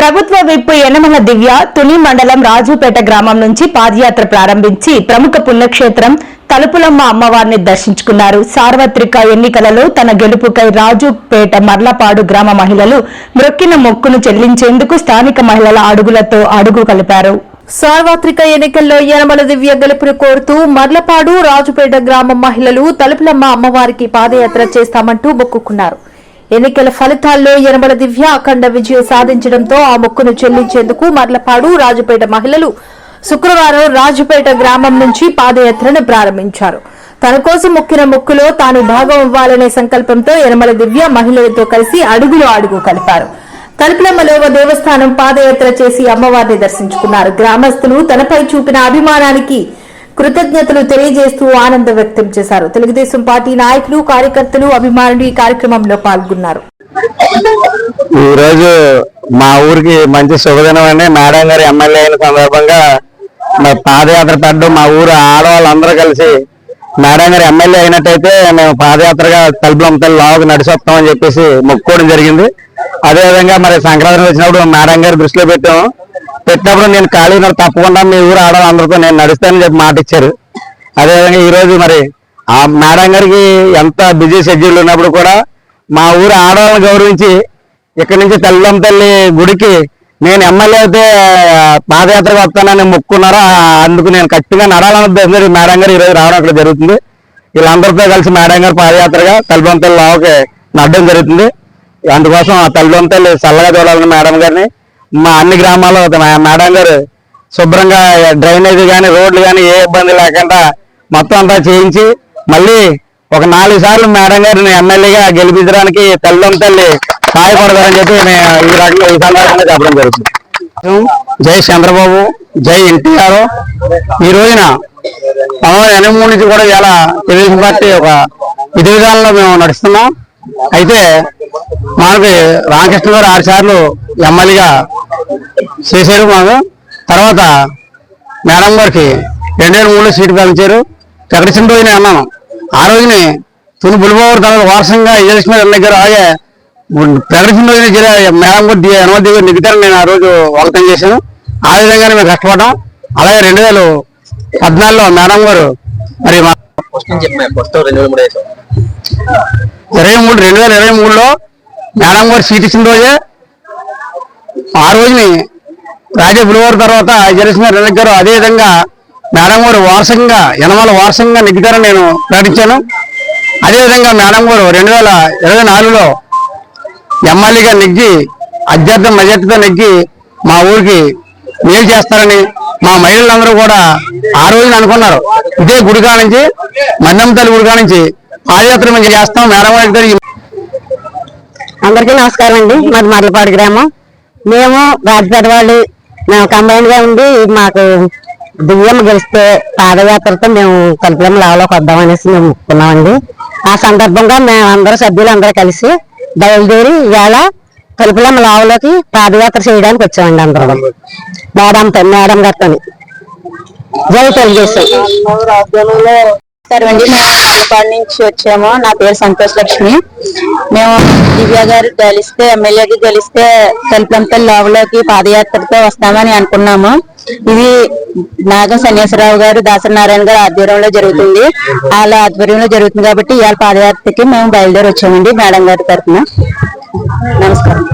ప్రభుత్వ విప్ యనమల దివ్య తుని మండలం రాజుపేట గ్రామం నుంచి పాదయాత్ర ప్రారంభించి ప్రముఖ పుణ్యక్షేత్రం తలుపులమ్మ అమ్మవారిని దర్శించుకున్నారు. సార్వత్రిక ఎన్నికలలో తన గెలుపుకై రాజుపేట మర్లపాడు గ్రామ మహిళలు మ్రొక్కిన మొక్కును చెల్లించేందుకు స్థానిక మహిళల అడుగులతో అడుగు కలిపారు. సార్వత్రిక ఎన్నికల్లో యనమల దివ్య గెలుపును కోరుతూ మర్లపాడు రాజుపేట గ్రామం మహిళలు తలుపులమ్మ అమ్మవారికి పాదయాత్ర చేస్తామంటూ మొక్కుకున్నారు. ఎన్నికల ఫలితాల్లో యనమల దివ్య అఖండ విజయం సాధించడంతో ఆ మొక్కును చెల్లించేందుకు మర్లపాడు రాజుపేట మహిళలు శుక్రవారం రాజుపేట గ్రామం నుంచి పాదయాత్రను ప్రారంభించారు. తన కోసం మొక్కిన మొక్కులో తాను భాగం ఇవ్వాలనే సంకల్పంతో యనమల దివ్య మహిళలతో కలిసి అడుగులో అడుగు కలిపారు. తలుపులమ్మలో దేవస్థానం పాదయాత్ర చేసి అమ్మవారిని దర్శించుకున్నారు. గ్రామస్తులు తనపై చూపిన అభిమానానికి కృతజ్ఞతలు తెలియజేస్తూ ఆనందం వ్యక్తం చేశారు. తెలుగుదేశం పార్టీ నాయకులు కార్యకర్తలు అభిమానులు ఈ కార్యక్రమంలో పాల్గొన్నారు. ఈ రోజు మా ఊరికి మంచి శుభదినం అండి. మేడం గారు ఎమ్మెల్యే అయిన సందర్భంగా మా పాదయాత్ర పెట్టడం మా ఊరు ఆడవాళ్ళందరూ కలిసి మేడం గారు ఎమ్మెల్యే అయినట్టయితే మేము పాదయాత్రగా తలుపులం తల్లి లావుకు నడిచొస్తామని చెప్పేసి మొక్కుకోవడం జరిగింది. అదే విధంగా మరి సంక్రాంతి వచ్చినప్పుడు మేడం గారు దృష్టిలో పెట్టాము. పెట్టినప్పుడు నేను ఖాళీ ఉన్నప్పుడు తప్పకుండా మీ ఊరు ఆడవాళ్ళందరితో నేను నడుస్తానని చెప్పి మాట ఇచ్చారు. అదేవిధంగా ఈరోజు మరి ఆ మేడం గారికి ఎంత బిజీ షెడ్యూల్ ఉన్నప్పుడు కూడా మా ఊరు ఆడవాళ్ళని గౌరవించి ఇక్కడి నుంచి తెల్లం తల్లి గుడికి నేను ఎమ్మెల్యే అయితే పాదయాత్రకు వస్తానని మొక్కున్నారా? అందుకు నేను కట్టిగా నడాలని ఉద్దేశంతో మేడం గారు ఈరోజు రావడం అక్కడ జరుగుతుంది. వీళ్ళందరితో కలిసి మేడం గారు పాదయాత్రగా తల్లిబొమ్మ తల్లి లావకి నడడం జరుగుతుంది. అందుకోసం ఆ తల్లిదండ్రులు చల్లగా చూడాలని మేడం గారిని మా అన్ని గ్రామాల్లో మా- మేడం గారు శుభ్రంగా డ్రైనేజీ కానీ రోడ్లు కానీ ఏ ఇబ్బంది లేకుండా మొత్తం అంతా చేయించి మళ్ళీ ఒక నాలుగు సార్లు మేడం గారిని ఎమ్మెల్యేగా గెలిపించడానికి తల్లిదం తల్లి సహాయపడతారని చెప్పి నేను ఈ రకంగా ఈ సందర్భంగా చెప్పడం జరుగుతుంది. జై చంద్రబాబు జై ఎన్టీఆర్. ఈ రోజున పంతొమ్మిది ఎనభై నుంచి కూడా ఇలా తెలుగుదేశం పార్టీ ఒక విధి విధానంలో మేము నడుస్తున్నాం. అయితే మనకి రామకృష్ణ గారు ఆరు సార్లు ఎమ్మెల్యేగా చేశారు మాకు. తర్వాత మేడం గారికి రెండు వేల మూడులో సీటు పెంచారు ప్రకటించిన రోజునే అన్నాను. ఆ రోజుని తుని బులిబాబు తర్వాత వారసంగా విజయలక్ష్మి గారి దగ్గర అలాగే ప్రకటించిన రోజున జిల్లా మేడం గారు అనుమతి గారు నిగుతారని నేను ఆ రోజు వాగ్దానం చేశాను. ఆ విధంగానే మేము కష్టపడ్డాం. అలాగే రెండు వేల పద్నాలుగులో మేడం గారు మరి ఇరవై మూడు రెండు వేల ఇరవై మూడులో మేడం గారు సీట్ ఇచ్చిన రోజే ఆ రోజుని రాజా బులివారు తర్వాత జలసింహ రెడ్డి గారు అదే విధంగా మేడం గారు వారసంగా యనమల వారసంగా నెగ్గుతారని నేను ప్రకటించాను. అదేవిధంగా మేడం గారు రెండు వేల ఇరవై నాలుగులో ఎమ్మెల్యేగా నెగ్గి అధ్యర్థం మెజార్టీతో నెగ్గి మా ఊరికి మేలు చేస్తారని మా మహిళలందరూ కూడా ఆ రోజున అనుకున్నారు. ఇదే గుడికా నుంచి మన్నం తల్లి గుడికా నుంచి పాదయాత్ర మేము చేస్తాం. మేడం గారి దగ్గర అందరికీ నమస్కారం అండి. మాది మర్లపాడు గ్రామం. మేము రాజపేట వాళ్ళు మేము కంబైన్గా ఉండి మాకు దివ్యం గెలిస్తే పాదయాత్రతో మేము కలుపులం లావలోకి వద్దామనేసి మేము ముక్కున్నామండి ఆ సందర్భంగా మేము అందరూ సభ్యులు అందరూ కలిసి బయలుదేరి ఇవాళ కలుపులం లావలోకి పాదయాత్ర చేయడానికి వచ్చామండి అందరం. మేడంతో మేడం గారితో జై తెలుగుదేశం. నమస్కారం అండి. మేము పాలపాడు నుంచి వచ్చాము. నా పేరు సంతోష్ లక్ష్మి. మేము దివ్య గారు గెలిస్తే ఎమ్మెల్యేకి గెలిస్తే తెలుపంపల్లి లోవలోకి పాదయాత్రతో వస్తామని అనుకున్నాము. ఇది నాగం సన్యాసరావు గారు దాసరి నారాయణ గారు ఆధ్వర్యంలో జరుగుతుంది. వాళ్ళ ఆధ్వర్యంలో జరుగుతుంది కాబట్టి ఇవాళ పాదయాత్రకి మేము బయలుదేరి వచ్చామండి మేడం గారి తరఫున. నమస్కారం.